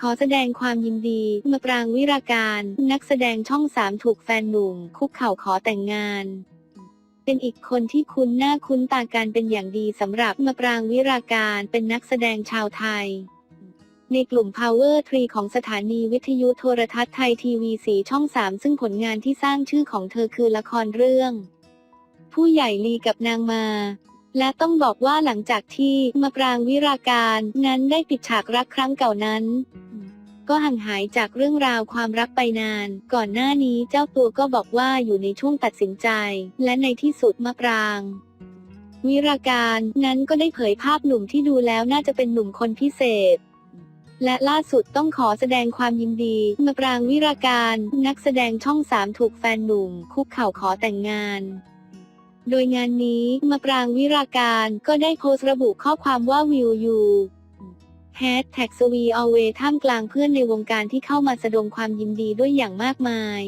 ขอแสดงความยินดีมาปรางวิราการ นักแสดงช่องสามถูกแฟนหนุ่ม คุกเข่าขอแต่งงาน เป็นอีกคนที่คุ้นหน้าคุ้นตากันเป็นอย่างดีสำหรับมาปรางวิราการเป็นนักแสดงชาวไทย ในกลุ่ม Power 3ของสถานีวิทยุโทรทัศน์ไทยทีวีสีช่อง 3 ซึ่งผลงานที่สร้างชื่อของเธอคือละครเรื่อง ผู้ใหญ่ลีกับนางมาและต้องบอกว่าหลังจากที่มาปรางวิราการนั้นได้ปิดฉากรักครั้งเก่านั้น ก็ห่างหายจากเรื่องราวความรักไปนาน ก่อนหน้านี้เจ้าตัวก็บอกว่าอยู่ในช่วงตัดสินใจ และในที่สุดมะปรางวิราการนั้นก็ได้เผยภาพหนุ่มที่ดูแล้วน่าจะเป็นหนุ่มคนพิเศษ และล่าสุดต้องขอแสดงความยินดีมะปรางวิราการ นักแสดงช่องสามถูกแฟนหนุ่ม คุกเข่าขอแต่งงาน โดยงานนี้มะปรางวิราการก็ได้โพสต์ระบุข้อความว่าวิวยู แฮชแท็กสวีอเวท่ามกลางเพื่อนในวงการที่เข้ามาแสดงความยินดีด้วยอย่างมากมาย